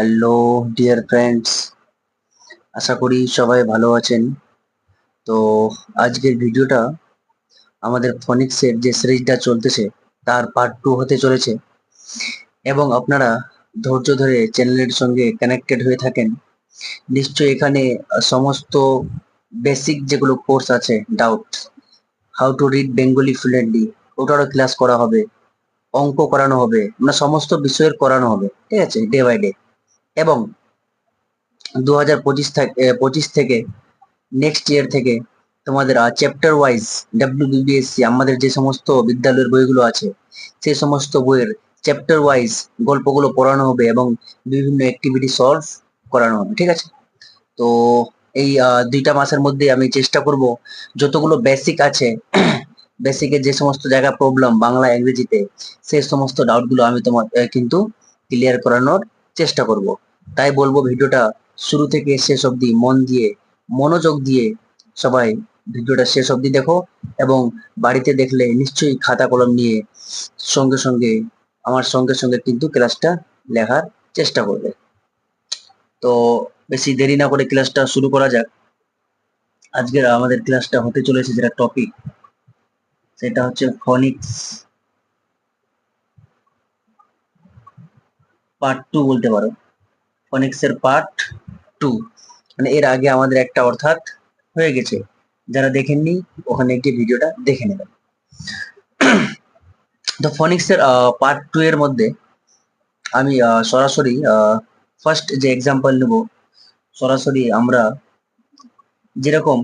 Hello dear friends আশা করি সবাই ভালো আছেন। তো আজকের ভিডিওটা আমাদের ফনিক্সের যে সিরিজটা চলতেছে, তার পার্ট টু হতে চলেছে। এবং আপনারা ধৈর্য ধরে চ্যানেলের সঙ্গে কানেক্টেড হয়ে থাকেন। নিশ্চয়ই এখানে সমস্ত বেসিক যেগুলো কোর্স আছে doubt how to read Bengali fluently ওটারও class করা হবে, অঙ্ক করানো হবে মানে সমস্ত বিষয়ের করানো হবে, ঠিক আছে ডে বাই ডে এবং দু হাজার পঁচিশ থেকে পঁচিশ থেকে নেক্সট ইয়ার থেকে তোমাদের চ্যাপ্টার ওয়াইজ ডাব্লিউ বিবিএসসি আমাদের যে সমস্ত বিদ্যালয়ের বইগুলো আছে সেই সমস্ত বইয়ের চ্যাপ্টার ওয়াইজ গল্পগুলো পড়ানো হবে এবং বিভিন্ন অ্যাক্টিভিটি সলভ করানো হবে, ঠিক আছে? তো এই দুইটা মাসের মধ্যে আমি চেষ্টা করব যতগুলো বেসিক আছে বেসিকের যে সমস্ত জায়গা প্রবলেম বাংলা, ইংরেজিতে সেই সমস্ত ডাউটগুলো আমি তোমার কিন্তু ক্লিয়ার করানোর চেষ্টা করব। তাই বলব ভিডিওটা শুরু থেকে শেষ অবধি মন দিয়ে, মনোযোগ দিয়ে সবাই ভিডিওটা শেষ অবধি দেখো এবং বাড়িতে দেখলে নিশ্চয়ই খাতা কলম নিয়ে সঙ্গে সঙ্গে, আমার সঙ্গে সঙ্গে কিন্তু ক্লাসটা লেখার চেষ্টা করবে। তো বেশি দেরি না করে ক্লাসটা শুরু করা যাক। আজকের আমাদের ক্লাসটা হতে চলেছে যেটা টপিক, সেটা হচ্ছে ফনিক্স পার্ট টু বলতে পারো। ফনিক্সের পার্ট টু মানে এর আগে আমাদের একটা অর্থাৎ হয়ে গেছে। যারা দেখেননি, ওখানে একটি ভিডিওটা দেখে নেবেন। তো ফনিক্সের পার্ট টু এর মধ্যে আমি সরাসরি ফার্স্ট যে এক্সাম্পল নেব, সরাসরি আমরা যেরকম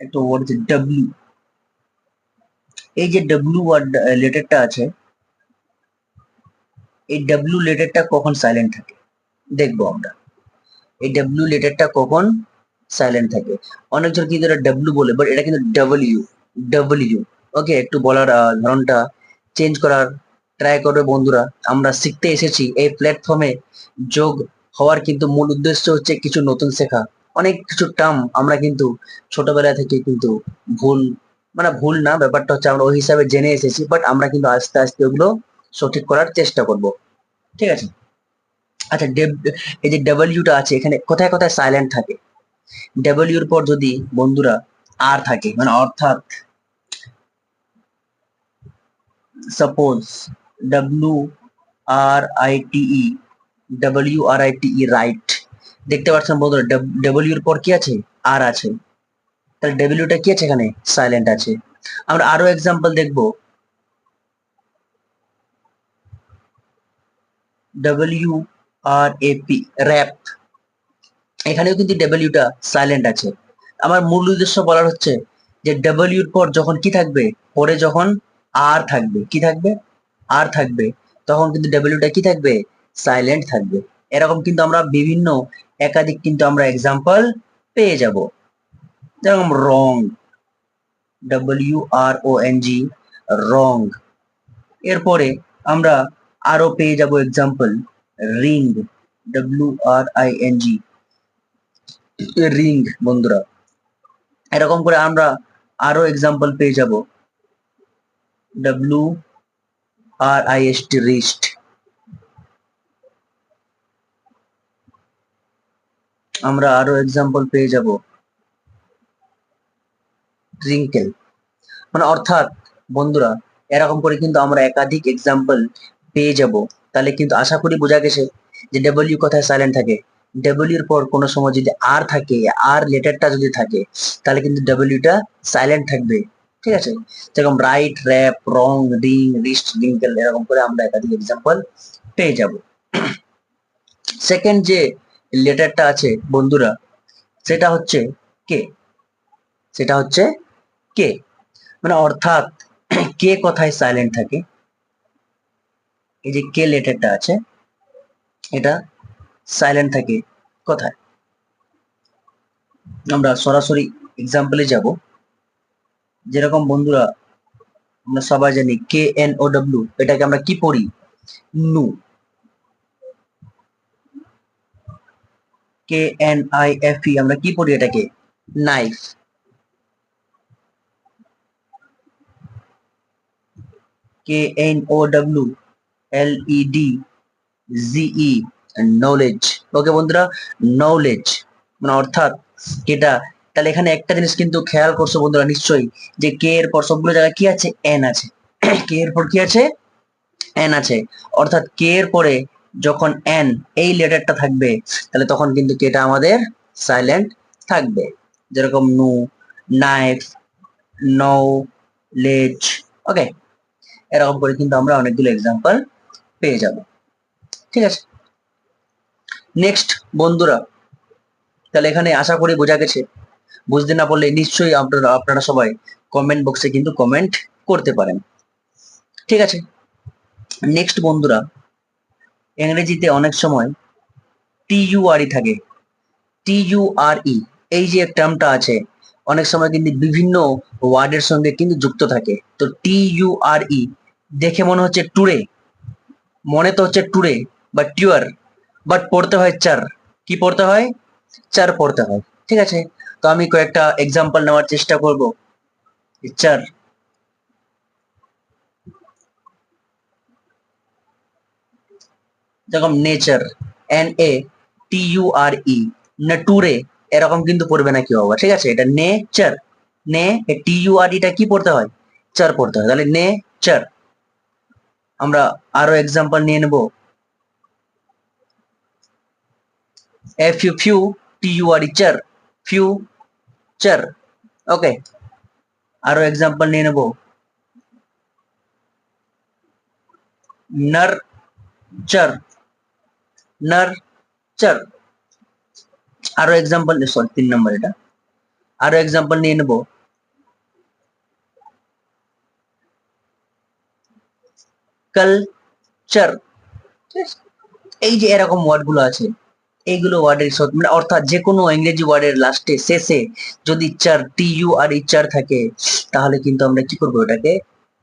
একটু ওয়ার্ড যে ডাব্লিউ এই যে ডাব্লিউ ওয়ার্ড লেটারটা আছে এই ডাব্লিউ লেটারটা কখন সাইলেন্ট থাকে? দেখব আমরা। এই ডাব্লিউ লেটারটা কখন সাইলেন্ট থাকে? অনেকজন কিন্তু এটা ডাব্লিউ বলে বাট এটা কিন্তু ডাব্লিউ ডাব্লিউ ওকে একটু বলার ধরনটা চেঞ্জ করার ট্রাই করবে বন্ধুরা। আমরা শিখতে এসেছি এই প্ল্যাটফর্মে যোগ হওয়ার কিন্তু মূল উদ্দেশ্য হচ্ছে কিছু নতুন শেখা। অনেক কিছু টার্ম আমরা কিন্তু ছোটবেলা থেকে কিন্তু ভুল মানে ভুল না, ব্যাপারটা হচ্ছে আমরা ওই হিসাবে জেনে এসেছি বাট আমরা কিন্তু আস্তে আস্তে ওগুলো সঠিক করার চেষ্টা করব। ঠিক আছে? আচ্ছা এই যে ডাব্লিউটা আছে, এখানে কোথায় কোথায় সাইলেন্ট থাকে? ডাব্লিউর পর যদি বন্ধুরা আর থাকে মানে অর্থাৎ suppose W R I T E W R I T E write দেখতে পাচ্ছেন বন্ধুরা ডাব্লিউর পর কি আছে? আর আছে। তাহলে ডাব্লিউটা কি আছে এখানে? সাইলেন্ট আছে। আমরা আরও এক্সাম্পল দেখব। W R A P wrap এখানেও কিন্তু ডাব্লিউটা সাইলেন্ট আছে। আমার মূল উদ্দেশ্য বলার হচ্ছে যে ডাব্লিউর পর যখন কি থাকবে? পরে যখন আর থাকবে। কি থাকবে? আর থাকবে। তখন কিন্তু ডাব্লিউটা কি থাকবে? সাইলেন্ট থাকবে। এরকম কিন্তু আমরা বিভিন্ন, একাধিক কিন্তু আমরা এক্সাম্পল পেয়ে যাব। যেরকম রং W R O N G রং এরপরে আমরা আরও পেয়ে যাব example ring W R I N G ring বন্ধুরা। এরকম করে আমরা আরও এক্সাম্পল পেয়ে যাব। W R I S T wrist আমরা আরও এক্সাম্পল পেয়ে যাব। রিঙ্কেল মানে অর্থাৎ, বন্ধুরা, এরকম করে কিন্তু আমরা একাধিক এক্সাম্পল পেয়ে যাব। তাহলে কিন্তু আশা করি বোঝা গেছে যে ডাব্লিউ কথায় সাইলেন্ট থাকে। ডাব্লিউ এর পর কোনো সময় যদি আর থাকে আর লেটারটা যদি থাকে, তাহলে কিন্তু ডাব্লিউটা সাইলেন্ট থাকবে। ঠিক আছে? যেরকম write wrap wrong ring wrist wrinkle এরকম করে আমরা একাধিক এক্সাম্পল পেয়ে যাব। সেকেন্ড যে লেটারটা আছে বন্ধুরা, সেটা হচ্ছে কে সেটা হচ্ছে কে মানে অর্থাৎ কে কথায় সাইলেন্ট থাকে। এই যে কে লেটারটা আছে, এটা সাইলেন্ট থাকে কোথায়? আমরা সরাসরি এক্সাম্পলে যাব। যেরকম বন্ধুরা, আমরা সবাই জানি কে এন ও ডব্লিউ এটাকে আমরা কি পড়ি? নু K N I F E আমরা কি পড়ি এটাকে? Knife K N O W L E D G E knowledge okay বন্ধুরা নলেজ মানে অর্থাৎ এটা তাহলে এখানে একটা জিনিস কিন্তু খেয়াল করছ বন্ধুরা নিশ্চয়ই, যে কে এর পর সবগুলো জায়গায় কি আছে? এন আছে। কে এর পর কি আছে? এন আছে। অর্থাৎ কে এর পরে যখন এন এই লেটারটা থাকবে, তাহলে তখন কিন্তু কেটা আমাদের সাইলেন্ট থাকবে। যেরকম নু নাইফ নৌ লেজ ওকে এরকম করে কিন্তু আমরা অনেকগুলো এক্সাম্পল পেয়ে যাবে। ঠিক আছে? নেক্সট বন্ধুরা, তাহলে এখানে আশা করি বোঝা গেছে। বুঝতে না পারলে নিশ্চয়ই আপনারা আপনারা সবাই কমেন্ট বক্সে কিন্তু কমেন্ট করতে পারেন। ঠিক আছে? নেক্সট বন্ধুরা, ইংরেজিতে অনেক সময় টিইউআরই থাকে। টিইউআরই এই যে টার্মটা আছে, অনেক সময় কিন্তু বিভিন্ন ওয়ার্ডের সঙ্গে কিন্তু যুক্ত থাকে। তো টিইউআরই দেখে মনে হচ্ছে টুরে মনে তো হচ্ছে টুরে বা টিউর বাট পড়তে হয় চার কি পড়তে হয়? চার পড়তে হয়, ঠিক আছে? তো আমি কয়েকটা এক্সাম্পল নেওয়ার চেষ্টা করব। চার যেরকম nature N A T U R E নেটুরে এরকম কিন্তু পড়বে না কেউ আবার, ঠিক আছে? এটা নেচার নে টি ইউ আর ইটা কি পড়তে হয়? চার পড়তে হয়। তাহলে নেচার আমরা আরও এক্সাম্পল নিয়ে নেব। F U few T U R E চার ফিউ চার ওকে আরও এক্সাম্পল নিয়ে নেব। নর চার নারচার আরও এক্সাম্পল সরি তিন নম্বর এটা। আরও এক্সাম্পল নিয়ে নেব। কালচার এই যে এরকম ওয়ার্ডগুলো আছে, এইগুলো ওয়ার্ডের মানে অর্থাৎ যে কোনো ইংরেজি ওয়ার্ডের লাস্টে শেষে যদি চার টি ইউ আর ই চার থাকে, তাহলে কিন্তু আমরা কি করব এটাকে?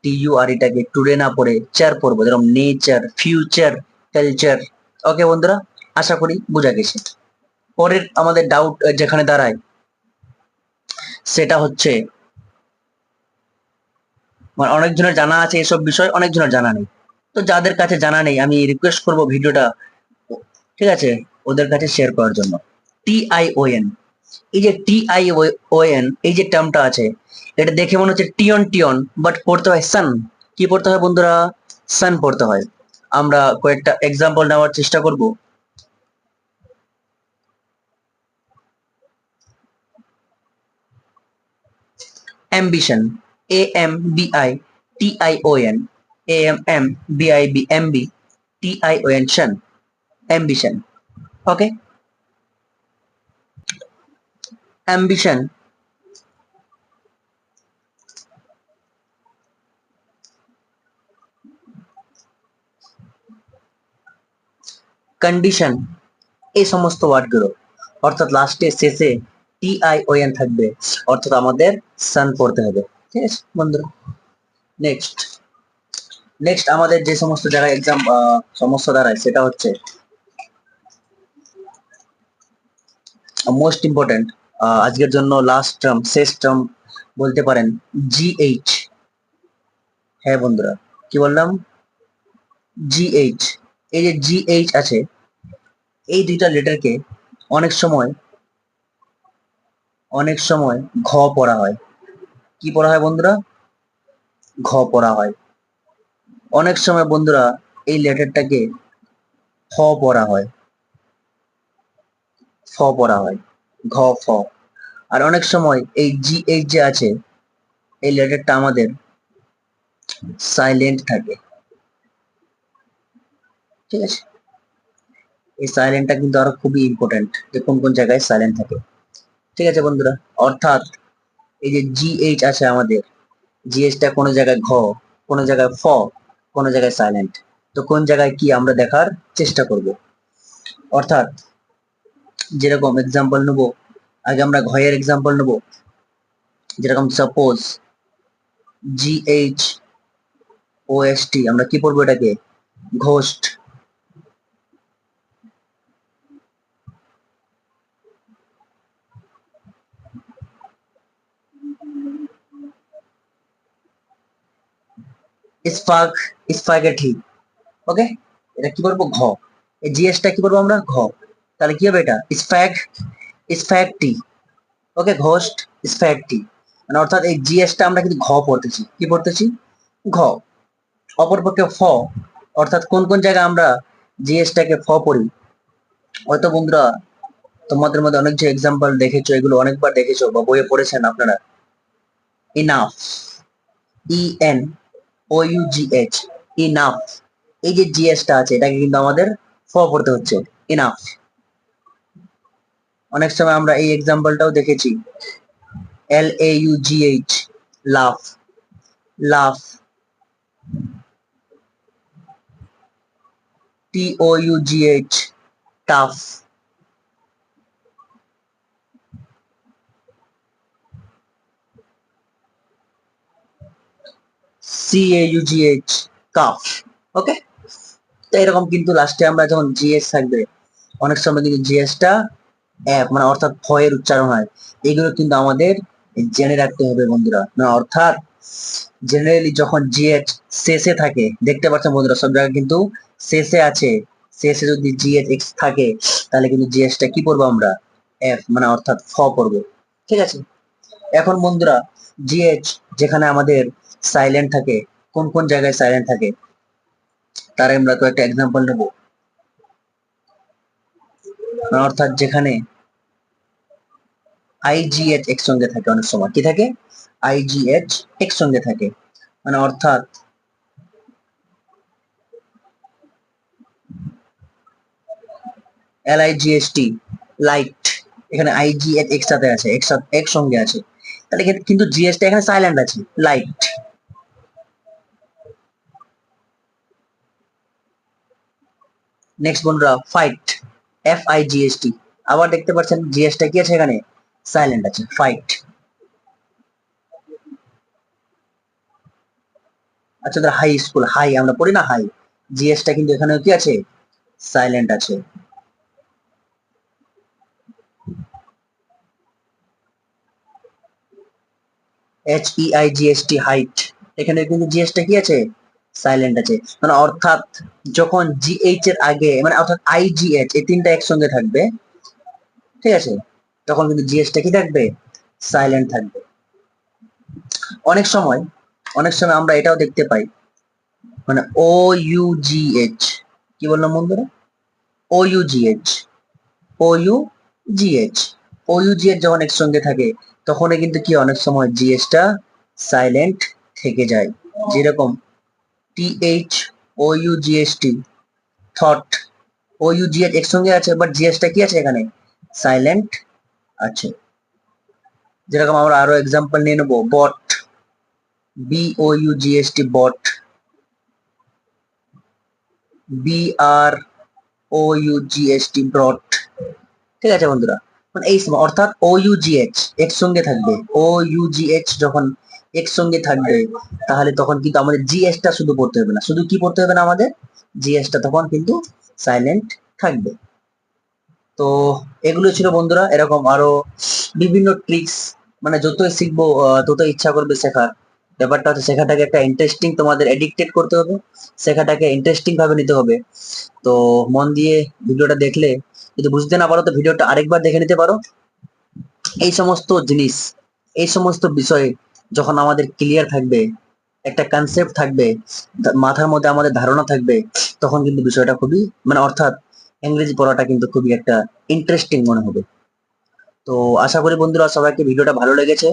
টি ইউ আর ইটাকে টুডে না পড়ে চার পড়ব, যেরকম নেচার ফিউচার কালচার ওকে বন্ধুরা, আশা করি বোঝা গেছে। পরের আমাদের ডাউট যেখানে দাঁড়ায়, সেটা হচ্ছে মানে অনেকজনের জানা আছে এসব বিষয়, অনেকজনের জানা নেই। তো যাদের কাছে জানা নেই, আমি রিকোয়েস্ট করব ভিডিওটা, ঠিক আছে? ওদের কাছে শেয়ার করার জন্য। টি আই ও এন এই যে টি আই ও এন এই যে টার্মটা আছে, এটা দেখে মনে হচ্ছে টিয়ন টিয়ন বাট পড়তে হয় সান কি পড়তে হয় বন্ধুরা? সান পড়তে হয়। আমরা কয়েকটা এক্সাম্পল নেওয়ার চেষ্টা করব। Ambition A M B I T I O N T I O N Shaun ambition okay ambition condition এই সমস্ত ওয়ার্ডগুলো অর্থাৎ লাস্টে শেষে টি আই ও থাকবে। অর্থাৎ আমাদের সান পড়তে হবে। ঠিক আছে, বন্ধুরা? নেক্সট নেক্সট আমাদের যে সমস্ত জায়গায় এক্সাম সমস্যা দাঁড়ায়, সেটা হচ্ছে মোস্ট ইম্পর্টেন্ট আজকের জন্য লাস্ট টার্ম শেষ টার্ম বলতে পারেন জিএইচ হ্যাঁ বন্ধুরা, কি বললাম? জিএইচ এই যে জিএইচ আছে, এই দুইটা লেটারকে অনেক সময় অনেক সময় ঘ পড়া হয়। কি পড়া হয় বন্ধুরা? ঘ পড়া হয়। অনেক সময় বন্ধুরা এই লেটারটাকে ফ পড়া হয়। ফ পড়া হয়। ঘ, ফ। আর অনেক সময় এই জি এইচ যে আছে, এই লেটারটা আমাদের সাইলেন্ট থাকে। ঠিক আছে? এই সাইলেন্টটা কিন্তু আরও খুবই ইম্পর্টেন্ট যে কোন কোন জায়গায় সাইলেন্ট থাকে। ঠিক আছে বন্ধুরা? অর্থাৎ এই যে জি এইচ আছে আমাদের জিএইচটা কোনো জায়গায় ঘ, কোনো জায়গায় ফ। কোনো জায়গায় সাইলেন্ট তো কোন জায়গায় কি আমরা দেখার চেষ্টা করব? অর্থাৎ, যেরকম এক্সাম্পল নেব, আগে আমরা ঘয়ের এক্সাম্পল নেব। যেরকম suppose G H O S T আমরা কি পড়ব এটাকে? ঘোস্ট। Spark spaghetti okay? এটা কি বলব? ঘ। এই জিএসটা কি করব আমরা? ঘ। তাহলে কি হবে এটা? স্ফ্যাগ স্ফ্যাগটি ওকে, ঘোস্ট স্ফ্যাগটি মানে অর্থাৎ এই জিএসটা আমরা কিন্তু ঘ পড়তেছি। কি পড়তেছি? ঘ। অপরপক্ষে ফ। অর্থাৎ কোন কোন জায়গায় আমরা জিএসটাকে ফ পড়ি? হয়তো বন্ধুরা, তোমাদের মধ্যে অনেক যে এক্সাম্পল দেখেছ, এগুলো অনেকবার দেখেছ বা বইয়ে পড়েছেন আপনারা। Enough E N O U G H enough এই যে জিএসটা আছে, এটাকে কিন্তু আমাদের ফ পড়তে হচ্ছে। ইনাফ অনেক সময় আমরা এই এক্সাম্পলটাও দেখেছি। L A you G H laugh laugh T O U G H tough C A U G calf ওকে তো এরকম কিন্তু লাস্টে আমরা যখন জিএস থাকবে, অনেক সময় কিন্তু জিএসটা এক মানে অর্থাৎ ভয়ের উচ্চারণ হয়। এগুলো কিন্তু আমাদের জেনে রাখতে হবে বন্ধুরা। মানে অর্থাৎ জেনারেলি যখন জিএচ শেষে থাকে, দেখতে পাচ্ছেন বন্ধুরা, সব জায়গায় কিন্তু শেষে আছে। শেষে যদি জিএচ এক্স থাকে, তাহলে কিন্তু জিএসটা কি পড়ব আমরা? এফ মানে অর্থাৎ ফ পড়ব। ঠিক আছে? এখন বন্ধুরা জিএচ যেখানে আমাদের সাইলেন্ট থাকে। কোন কোন জায়গায় সাইলেন্ট থাকে? তার আমরা তো একটা এক্সাম্পল নেব। অর্থাৎ যেখানে আইজিএচ একসঙ্গে থাকে অনেক সময়। কি থাকে? আইজিএচ একসঙ্গে থাকে। মানে অর্থাৎ L I G S T light এখানে আইজিএচ একসাথে আছে, একসাথে, একসঙ্গে আছে। তাহলে কিন্তু জিএসটা এখানে সাইলেন্ট আছে লাইট নেক্সট বন্ধুরা fight F I G S T আবার দেখতে পাচ্ছেন জিএসটা কি আছে এখানে? সাইলেন্ট আছে ফাইট আচ্ছা হাই স্কুল হাই আমরা পড়ি না হাই জিএসটা কিন্তু এখানে কি আছে? সাইলেন্ট আছে। H E I G S T height এখানে কিন্তু জিএসটা কি আছে? সাইলেন্ট আছে। মানে অর্থাৎ যখন জিএইচ এর আগে মানে অর্থাৎ আইজিএইচ এই তিনটা একসঙ্গে থাকবে, ঠিক আছে? তখন কিন্তু জিএসটা কি থাকবে? সাইলেন্ট থাকবে। অনেক সময় অনেক সময় আমরা এটাও দেখতে পাই। মানে ও ইউ জি এইচ কি বললাম বন্ধুরা? O U G O U G H O U G যখন একসঙ্গে থাকে তখনই কিন্তু কি অনেক সময় জিএসটা সাইলেন্ট থেকে যায়। যেরকম T H O U G S T thought O U G S একসঙ্গে আছে বাট জিএসটা কি আছে এখানে? সাইলেন্ট আছে। যেরকম আমরা আরও এক্সাম্পল নিয়ে নেব bought B O U G S T bought B R O U G S T brought ঠিক আছে বন্ধুরা? এই অর্থাৎ ও ইউ জিএইচ একসঙ্গে থাকবে। ও ইউ জিএইচ যখন একসঙ্গে থাকবে, তাহলে তখন কিন্তু আমাদের জিএসটা শুধু পড়তে হবে না। শুধু কি পড়তে হবে না আমাদের? জিএসটা তখন কিন্তু সাইলেন্ট থাকবে। তো এগুলো ছিল বন্ধুরা, এরকম আরও বিভিন্ন ট্রিক্স মানে যতই শিখব তত ইচ্ছা করবে শেখার। ব্যাপারটা হচ্ছে শেখাটাকে একটা ইন্টারেস্টিং তোমাদের এডিক্টেড করতে হবে, শেখাটাকে ইন্টারেস্টিং ভাবে নিতে হবে। তো মন দিয়ে ভিডিওটা দেখলে যদি বুঝতে না পারো তো ভিডিওটা আরেকবার দেখে নিতে পারো। এই সমস্ত জিনিস, এই সমস্ত বিষয়ে যখন আমাদের ক্লিয়ার থাকবে, একটা কনসেপ্ট থাকবে মাথার মধ্যে আমাদের ধারণা থাকবে, তখন কিন্তু বিষয়টা খুবই মানে অর্থাৎ ইংরেজি পড়াটা কিন্তু খুবই একটা ইন্টারেস্টিং মনে হবে। তো আশা করি বন্ধুরা সবাইকে ভিডিওটা ভালো লেগেছে।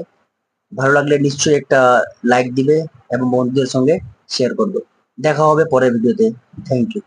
ভালো লাগলে নিশ্চয়ই একটা লাইক দিবে এবং বন্ধুদের সঙ্গে শেয়ার করবে। দেখা হবে পরের ভিডিওতে। Thank you